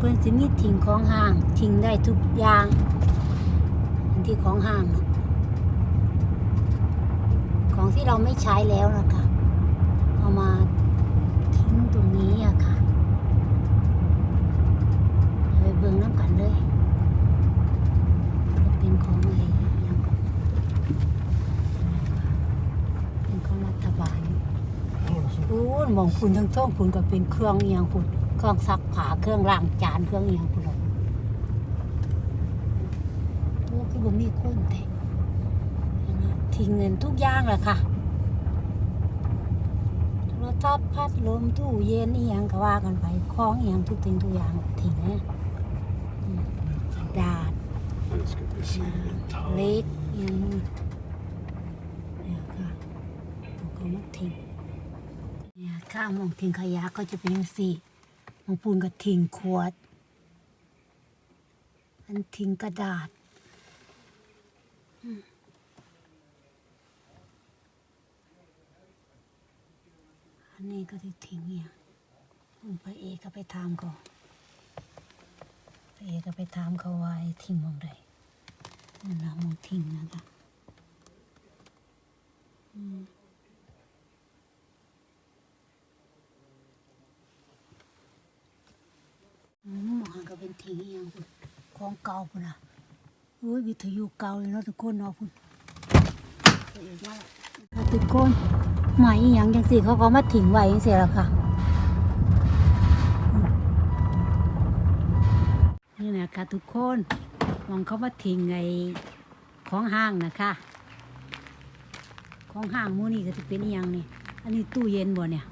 เพิ่นสิมีทิ้งของห้างทิ้งได้ทุกอย่างที่ของห้างน่ะของที่เราไม่ใช้แล้วนะคะเอามาทิ้งตรงนี้อะค่ะเดี๋ยวไปเบิ่งน้ำกันเลยจะเป็นของอะไรย่างก่อนเป็นของรัฐบาล พูนมองคุณทั้งท่องคุณก็เป็นเครื่องเอียงคุณเครื่องซักผ้าเครื่องล้างจานเครื่องเอียงคุณหรอกโอ้คือบ่มีคนแต่ทิ้งเงินทุกอย่างแหละค่ะโทรศัพท์พัดลมตู้เย็นอียังก็ว่ากันไปคล้องอียังทุกสิ่งทุกอย่างทิ้งนะดาดเล็กอียังนู่นเนี่ยค่ะเขาก็มาทิ้ง ข้างมองทิ้งขยะก็จะเป็นสี่มองปูนก็ทิ้งขวด อันทิ้งกระดาษอันนี้ก็ที่ทิ้งเนี่ยคุณพระเอกก็ไปถามเขาพระเอกก็ไปถามเขาว่าทิ้งมองใดนั่นนะมองทิ้งนะคะอืม อืมหมอก็เป็น ทิ้งอย่างคุณของเก่าคุณอะโอ้ยวิทยุเก่าเลยเนาะทุกคนเนาะคุณทุกคนหมายอย่างจังสิเขาก็มาทิ้งไว้จังสิละค่ะนี่นะคะทุกคนมองเขามาทิ้งไอ้ของห้างนะคะของห้างมูนี่ก็จะเป็นอย่างนี่อันนี้ตู้เย็นบ่เนี่ย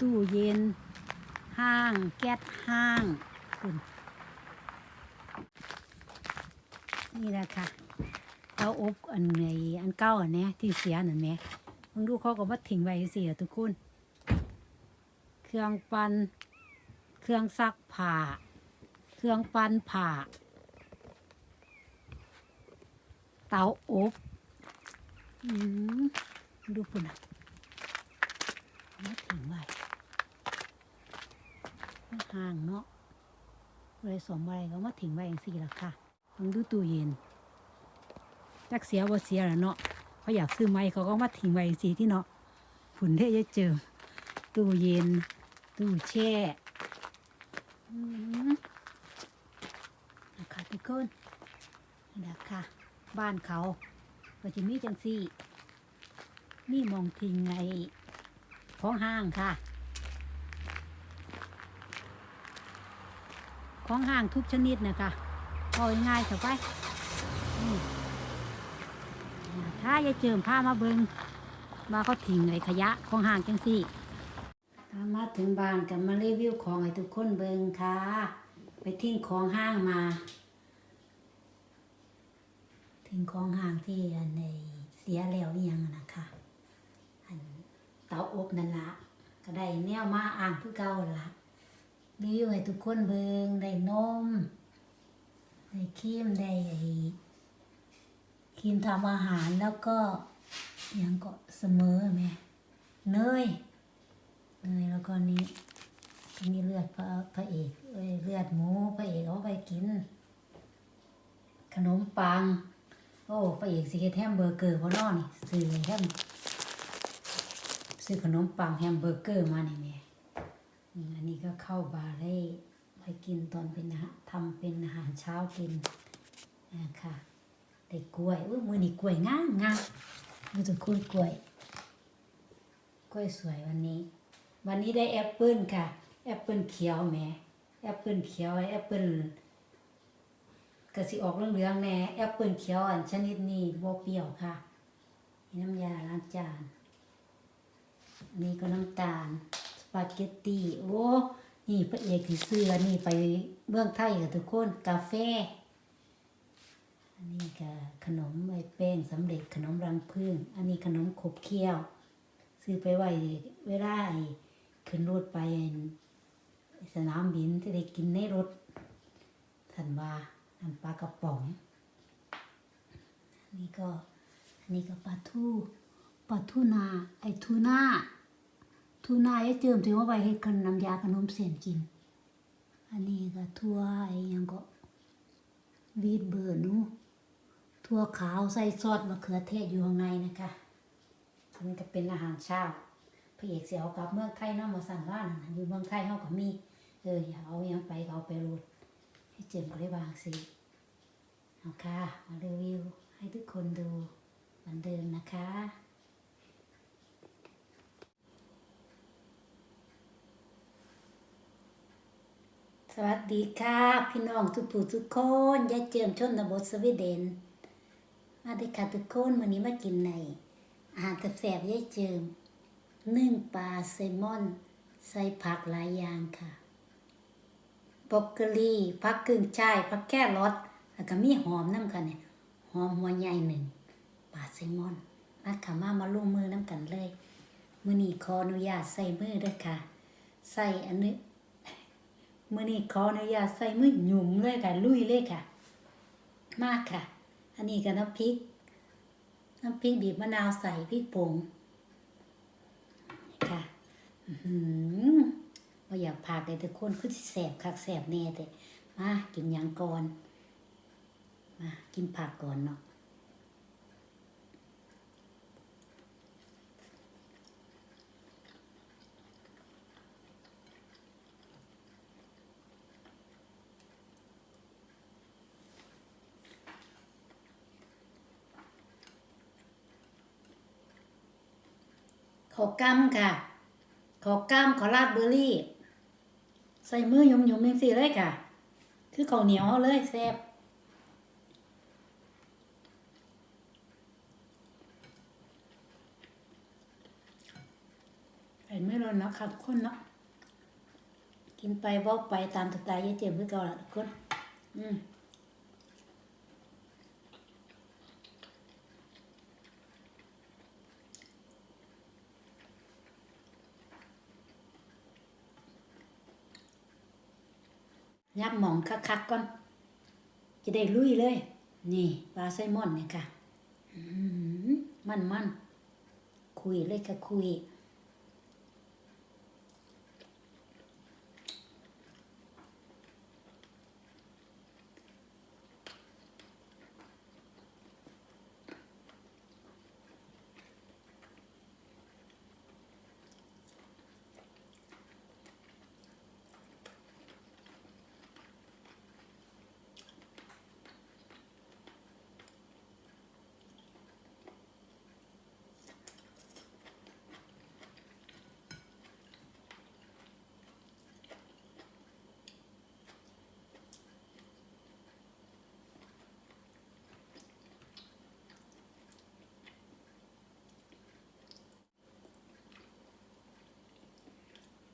ตู้เย็น ห้าง แก๊สห้างคุณนี่แหละค่ะเตาอบอันไงอันเก่าอันเนี้ยที่เสียนั่นแหมมึงดูเขาก็มาทิ้งไว้สิอะทุกคนเครื่องปันเครื่องซักผ้าเครื่องปันผ้าเตาอบอืมดูปุ่นอะมาทิ้งไว้ ห่างเนาะเลยสมอะไรก็มาถึงไว้อย่างสี่ละค่ะต้องดูตู้เย็นจักเสียบ่เสียละเนาะเขาอยากซื้อไม้เขาก็มาถึงไว้อย่างสี่ที่เนาะผุนเทจะเจอ ตู้เย็น ตู้แช่นะคะทุกคนนี่นะคะบ้านเขาก็จะมีจังสี่นี่มองทิ้งไงของห้างค่ะ ของห่างทุกชนิดนะคะเอาง่ายๆเถอะไปถ้ายายเจิมผ้ามาเบิงมาเขาทิ้งไอ้ขยะของห่างจังสี่มาถึงบ้านกันมารีวิวของให้ทุกคนเบิงค่ะ ไปทิ้งของห้างมาทิ้งของห่างที่อันในเสียแล้วยังนะคะอันเตาอบนั่นละก็ได้แนวมาอ่างคือเก่าละ รีวิวให้ทุกคนเบิงได้นมได้ครีมได้ไอครีมทำอาหารแล้วก็ยังก็เสมอแม่เนยเนยแล้วก็นี้ก็มีเลือดพระพระเอกเลือดหมูพระเอกเอาไปกิน ขนมปัง โอ้พระเอกสิเฮ็ดแฮมเบอร์เกอร์บ่เนอนี่ซื้อแฮมซื้อขนมปังแฮมเบอร์เกอร์มานี่แม่ อันนี้ก็เข้าบาเล่ไปกินตอนเป็นอาหารทำเป็นอาหารเช้ากินนะคะได้กล้วยอุ้ยมือนี่กล้วยงามงามดูทุกคนกล้วย กล้วยสวยวันนี้ วันนี้ได้แอปเปิลค่ะ แอปเปิลเขียวแม่แอปเปิลเขียวแอปเปิลกระสิออกเหลืองๆแน่แอปเปิลเขียวอันชนิดนี้บ่เปรี้ยวค่ะ น้ำยาล้างจานนนี้ก็น้ำตาล ปาเกตตีโอ้นี่พระเอกที่ซื้อนนี้ไปเมืองไทยกับทุกคนกาแฟอันนี้ก็ขนมใบแป้งสำเร็จขนมรังผึ้งอันนี้ขนมขบเคี้ยว ซื้อไปไว้เวลาไอ้ขึ้นรถไปสนามบินจะได้กินในรถสันว่าน้ำปลากระป๋อง อันนี้ก็อันนี้ก็ปลาทูปลาทูนาไอ้ทูน่า ทูน่ายายเจิมถือว่าไว้เฮ็ดขนมน้ำยาขนมเส้นกิน อันนี้ก็ทั่วไอ้ยังก็วีดเบอร์นูทั่วขาวใส่ซอสมะเขือเทศอยู่ข้างในนะคะอันนี้ก็เป็นอาหารเช้าพระเอกเสียวกับเมืองไทยเนามาสั่นว่านะอยู่เมืองไทยเฮาก็มี เอออย่าเอายังไปเอาไปโหลดให้เจิมก็ได้วางสิเอาค่ะมารีวิวให้ทุกคนดูเหมือนเดิมนะคะ สวัสดีค่ะพี่น้องทุกผู้ทุกคนยายเจิมชนบทสวีเดน มาได้ค่ะทุกคนวันนี้มากินในอาหารแซ่บยายเจิมนึ่งปลาแซลมอน ใส่ผักหลายอย่างค่ะบรอกโคลีผักกึ่งช่ายผักแครอทแล้วก็มีหอมน้ำกันเนี่ยหอมหัวใหญ่หนึ่งปลาแซลมอนมาค่ะมามาลงมือน้ำกันเลยมือนี้ขออนุญาตใส่มือด้อค่ะ ใส่อันนี้ มื่อนี้ขออนุญาตใส่มือหยุ่มเลยค่ะ ลุยเลยค่ะ มากค่ะ อันนี้ก็น้ำพริก น้ำพริกบีบมะนาวใส่พริกผงค่ะอือหือว่าอยากพากเลยทุกคนคือแสบคักแสบแน่แต่มากินยังก่อน มากินผักก่อนเนาะ อกั้มค่ะ ขอกั้มขอราดเบอร์รี่ ใส่มือหยุ่มๆยุ่มสิเลยค่ะ คือข้าวเหนียวเอาเลยแซ่บใส่มือแล้วนะค่ะทุกคนเนาะกินไปบอกไปตามสไตล์ยายเจียมคือเก่าละทุกคน อืม ยับหมองคักๆก่อน จะได้ลุยเลย นี่ปลาไซมอนเนี่ยค่ะมันมันๆคุยเลยค่ะคุย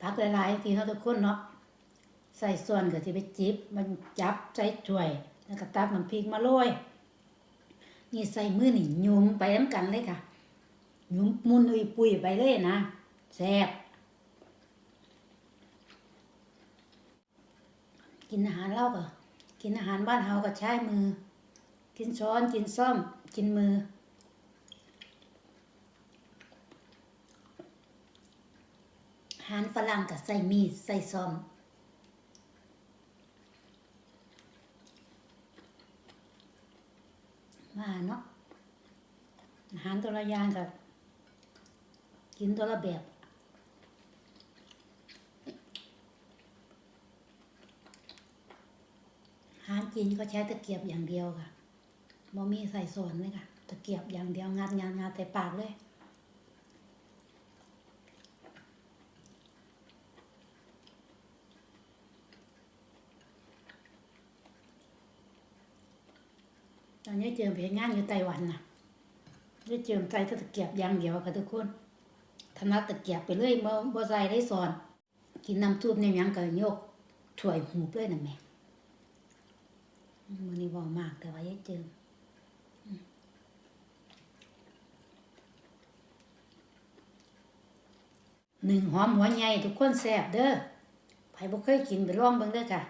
พักหลายๆทีเขาทุกคนเนาะใส่ส่วนก็จะไปจิบมันจับใส่ถ้วย แล้วก็ตักน้ำพริกมาโรยนี่ใส่มือนี่ยุมไปน้ำกันเลยค่ะยุมมุนอุยปุยไปเลยนะแซ่บกินอาหารเล่าก็กินอาหารบ้านเฮาก็ใช้มือ กินช้อนกินซ่อม กินมือ อารฝรั่งก็ใส่มีดใส่ซอมมาเนาะอาหารตัวละอย่างก็กินตัวละแบบอาหารจีนก็ใช้ตะเกียบอย่างเดียวค่ะบ่มีใส่ส่วนเลยค่ะ ตะเกียบอย่างเดียวงัดงัดงัดใส่ปากเลย ตอนนี้เจิมเฮ็ดงานอยู่ไต้หวันน่ะได้เจิมใส่ต่ตะเกียบอย่างเดียวค่ะทุกคนถนัดตะเกียบไปเลยบ่บ่ใส่ได้สอน กินน้ำซุปในยังก็ยกถ้วยหูบเลยน่ะแม่มื้อนี้บ่มากแต่ว่ายายเจิมอืมหนึ่งหอมหัวใหญ่ทุกคนแซ่บเด้อใครบ่เคยกินไปลองเบิ่งเด้อค่ะ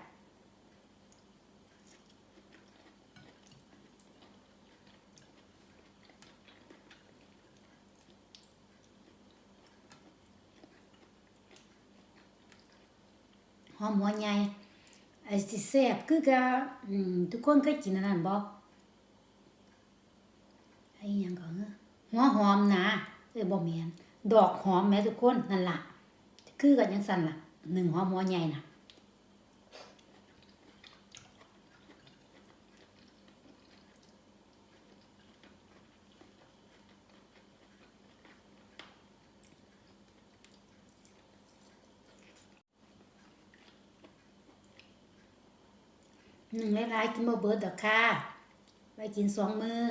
หอมหัวใหญ่ไอ้สิแซ่บคือกะทุกคนเคยกินอันนั้นบ่ไอ้ยังก็เอ้อหัวหอมนะเอ้ยบ่แม่นดอกหอมแม่ทุกคนนั่นล่ะ คือกันจังซั่นล่ะหนึ่งหอมหัวใหญ่น่ะ หนึ่งหลายๆกินบ่เบิดดอกค่ะ ไว้กินสองมือ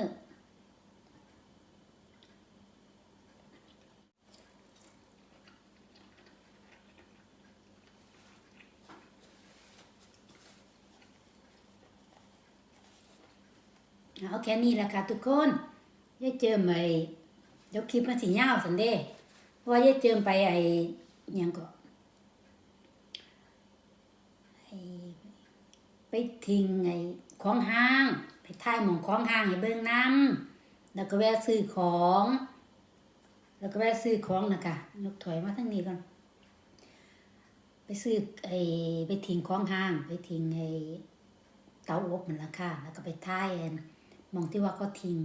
เอาแค่นี้แหละค่ะทุกคนยายเจิมไอ้เดี๋ยวคลิปมันสิยาวสันเด้เพราะว่ายาเจิมไปไอ้ยังก็ไอ้ ไปทิ้งไอ้ของห้าง ไปท่ายหมองของห้างให้เบิ่งน้ำแล้วก็แวะซื้อของ แล้วก็แวะซื้อของนะคะยกถอยมาทั้งนี้ก่อน ไปซื้อไอ้ไปทิ้งของห้าง ไปทิ้งไอ้เตาอบมันละค่ะ แล้วก็ไปท่ายมองที่ว่าเขาทิ้ง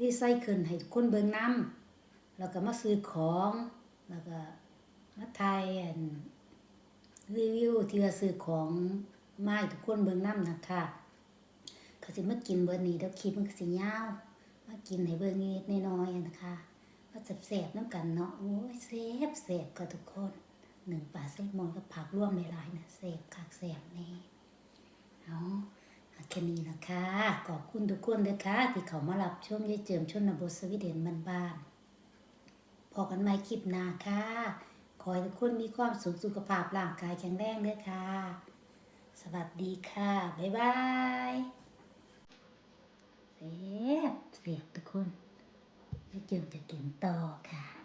รีไซเคิลให้คนเบิ่งน้ำแล้วก็มาซื้อของ แล้วก็มาทายอันรีวิวที่ว่าซื้อของ มาให้ทุกคนเบิ่งน้ำนะคะก็สิมากินเบิดนี้เดี๋ยวคลิปมันก็สิยาวมากินให้เบิ่งนิดน้อยๆนะคะว่าจะแสบๆน้ำกันเนาะโอ้ยแสบแสบก็ทุกคนหนึ่งปลาแซลมอนกับผักร่วมหลายๆนะแสบคักแสบแน่เอาเอแค่นี้นะคะขอบคุณทุกคนเลยค่ะที่เขามารับชมยายเจิมชนบทสวีเดนบ้านๆพอกันใหม่คลิปหน้าค่ะขอให้ทุกคนมีความสุขสุขภาพร่างกายแข็งแรงด้วยค่ะ วัสดีค่ะ บ๊ายบายเสียบเสียบทุกคนแล้วจึงจะกินต่อค่ะ